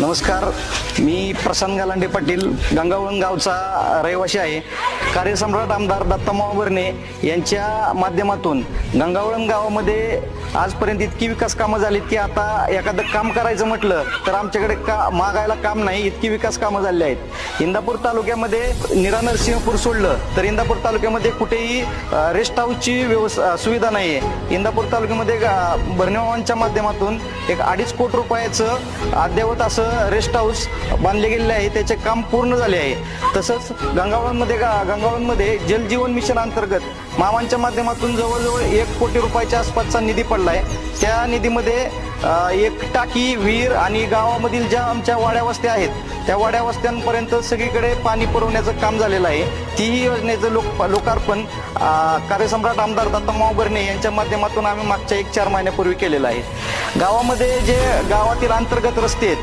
नमस्कार मी प्रशांत गालांडे पाटील गंगावळण गावचा रहिवासी आहे. कार्यसम्राट आमदार दत्ता बर्णे यांच्या माध्यमातून गंगावळण गावामध्ये आजपर्यंत इतकी विकास कामं झालीत की आता एखादं काम करायचं म्हटलं तर आमच्याकडे का मागायला काम नाही इतकी विकास कामं झाली आहेत. इंदापूर तालुक्यामध्ये निरा नरसिंहपूर सोडलं तर इंदापूर तालुक्यामध्ये कुठेही रेस्ट हाऊसची व्यवस्था सुविधा नाही आहे इंदापूर तालुक्यामध्ये भरणेवांच्या माध्यमातून एक अडीच कोटी रुपयाचं अद्ययावत असं रेस्ट हाऊस बांधले गेलेले आहे. त्याचे काम पूर्ण झाले आहे. तसंच गंगावळमध्ये गा गंगावळमध्ये जलजीवन मिशन अंतर्गत मामांच्या माध्यमातून जवळजवळ एक कोटी रुपयाच्या आसपासचा निधी पडला आहे त्या निधीमध्ये एक टाकी विहीर आणि गावामधील ज्या आमच्या वाड्या वस्त्या आहेत त्या वाड्या वस्त्यांपर्यंत सगळीकडे पाणी पुरवण्याचं काम झालेलं आहे. तीही योजनेचं लोक लोकार्पण कार्यसम्राट आमदार दत्ता बर्णे यांच्या माध्यमातून आम्ही मागच्या एक चार महिन्यापूर्वी केलेलं आहे. गावामध्ये जे गावातील अंतर्गत रस्ते आहेत